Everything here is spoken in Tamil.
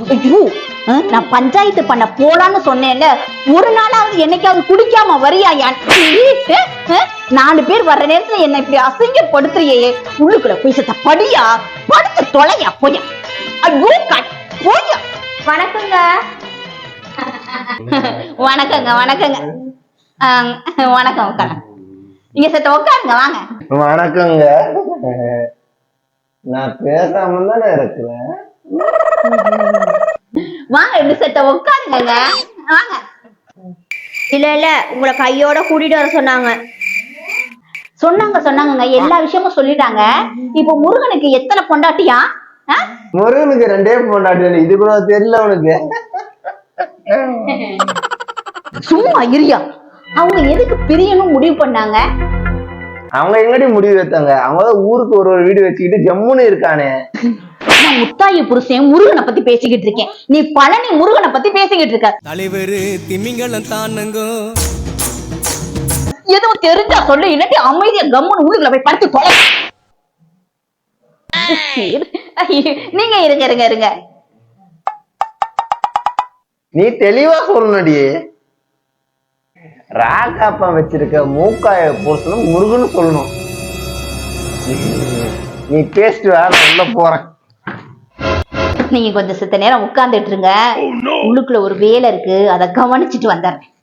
ஐயோ நான் பஞ்சாயத்து பண்ண போலான்னு சொன்னேன்ல. ஒரு நாளாவது என்னைக்காவது குடிக்காம வரியா நாலு பேர் வர்ற நேரத்துல என்ன இப்படி அசிங்கப்படுத்துறியே. உள்ளுக்குள்ள போய் செத்த படியா? படுத்து தொலையா போயா? ஐயோ கட் போயா? வணக்கங்க. வணக்கங்க வணக்கங்க. ஆஹ், வணக்கம் உட்காருங்க. நீங்க செத்த உட்காருங்க வாங்க. வணக்கங்க. நான் பேசாம தானே இருக்கிறேன். வாங்க ரெண்டு செத்த உட்காருங்க வாங்க. இல்ல இல்ல உங்களை கையோட கூட்டிட்டு வர சொன்னாங்க. சொன்னாங்க சொன்னாங்கங்க. எல்லா விஷயமும் சொல்லிட்டாங்க. இப்போ முருகனுக்கு எத்தனை பொண்டாட்டியா? முருகனுக்கு ரெண்டே பொண்டாட்டி இது கூட தெரியல உனக்கு சும்மா இரியா அவங்க எதுக்கு பிரியணும் முடிவு பண்ணாங்க? அவங்க எங்கடி முடிவு வைத்தாங்க? அவங்க ஊருக்கு ஒரு ஒரு வீடு வச்சுக்கிட்டு ஜம்முன்னு இருக்கானே. நான் முத்தாயி புருஷன் முருகனை பத்தி பேசிக்கிட்டு இருக்கேன். நீ பழனி முருகனை பத்தி பேசிக்கிட்டு இருக்க. தலைவர் திமிங்கலம் தானுங்கோ. எதுவும் தெரிஞ்சா சொல்லு இல்லாட்டி அமைதியா கம்முன்னு ஊருக்குள்ள போய் படுத்து தொலை. நீங்க இருங்க இருங்க இருங்க. நீ தெளிவா சொல்லணுடி. ராகாப்பா வச்சிருக்க மூக்காய புருஷனும் முருகன்னு சொல்லணும். நீ பேசிட்டு வேற உள்ள போறேன். நீங்க கொஞ்சம் சித்த நேரம் உட்கார்ந்துட்டு இருங்க. உள்ளுக்குள்ள ஒரு வேலை இருக்கு. அதை கவனிச்சிட்டு வந்துடுறேன்.